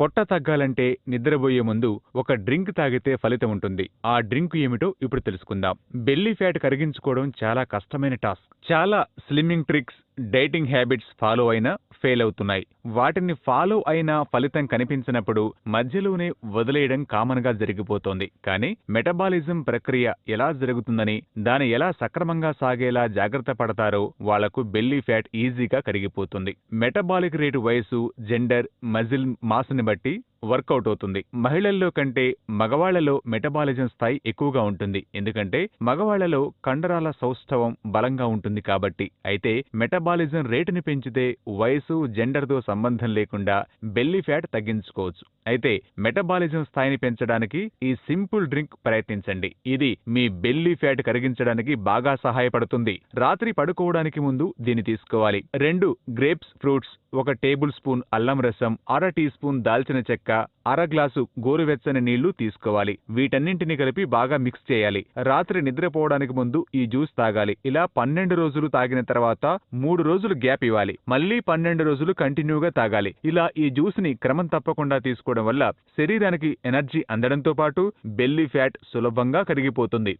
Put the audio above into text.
పొట్ట తగ్గాలంటే నిద్రపోయే ముందు ఒక డ్రింక్ తాగితే ఫలితం ఉంటుంది. ఆ డ్రింక్ ఏమిటో ఇప్పుడు తెలుసుకుందాం. బెల్లీ ఫ్యాట్ కరిగించుకోవడం చాలా కష్టమైన టాస్క్. చాలా slimming tricks dieting habits follow అయినా ఫెయిల్ అవుతున్నాయి. వాటిని ఫాలో అయినా ఫలితం కనిపించినప్పుడు మధ్యలోనే వదిలేయడం కామన్గా జరిగిపోతోంది. కానీ మెటబాలిజం ప్రక్రియ ఎలా జరుగుతుందని దాని ఎలా సక్రమంగా సాగేలా జాగ్రత్త పడతారో వాళ్ళకు బెల్లీ ఫ్యాట్ ఈజీగా కరిగిపోతుంది. మెటబాలిక్ రేటు వయసు జెండర్ మజిల్ మాస్ని బట్టి వర్కౌట్ అవుతుంది. మహిళల్లో కంటే మగవాళ్ళలో మెటబాలిజం స్థాయి ఎక్కువగా ఉంటుంది. ఎందుకంటే మగవాళ్ళలో కండరాల సౌష్ఠవం బలంగా ఉంటుంది కాబట్టి. అయితే మెటబాలిజం రేటుని పెంచితే వయసు జెండర్తో సంబంధం లేకుండా బెల్లీ ఫ్యాట్ తగ్గించుకోవచ్చు. అయితే మెటబాలిజం స్థాయిని పెంచడానికి ఈ సింపుల్ డ్రింక్ ప్రయత్నించండి. ఇది మీ బెల్లీ ఫ్యాట్ కరిగించడానికి బాగా సహాయపడుతుంది. రాత్రి పడుకోవడానికి ముందు దీన్ని తీసుకోవాలి. రెండు గ్రేప్స్ ఫ్రూట్స్ ఒక టేబుల్ స్పూన్ అల్లం రసం అర టీ స్పూన్ దాల్చిన చెక్క అర గ్లాసు గోరువెచ్చని నీళ్ళు తీసుకోవాలి. వీటన్నింటిని కలిపి బాగా మిక్స్ చేయాలి. రాత్రి నిద్రపోవడానికి ముందు ఈ జ్యూస్ తాగాలి. ఇలా పన్నెండు రోజులు తాగిన తర్వాత మూడు రోజులు గ్యాప్ ఇవ్వాలి. మళ్ళీ పన్నెండు రోజులు కంటిన్యూగా తాగాలి. ఇలా ఈ జ్యూస్ని క్రమం తప్పకుండా తీసుకోవడం వల్ల శరీరానికి ఎనర్జీ అందడంతో పాటు బెల్లీ ఫ్యాట్ సులభంగా కరిగిపోతుంది.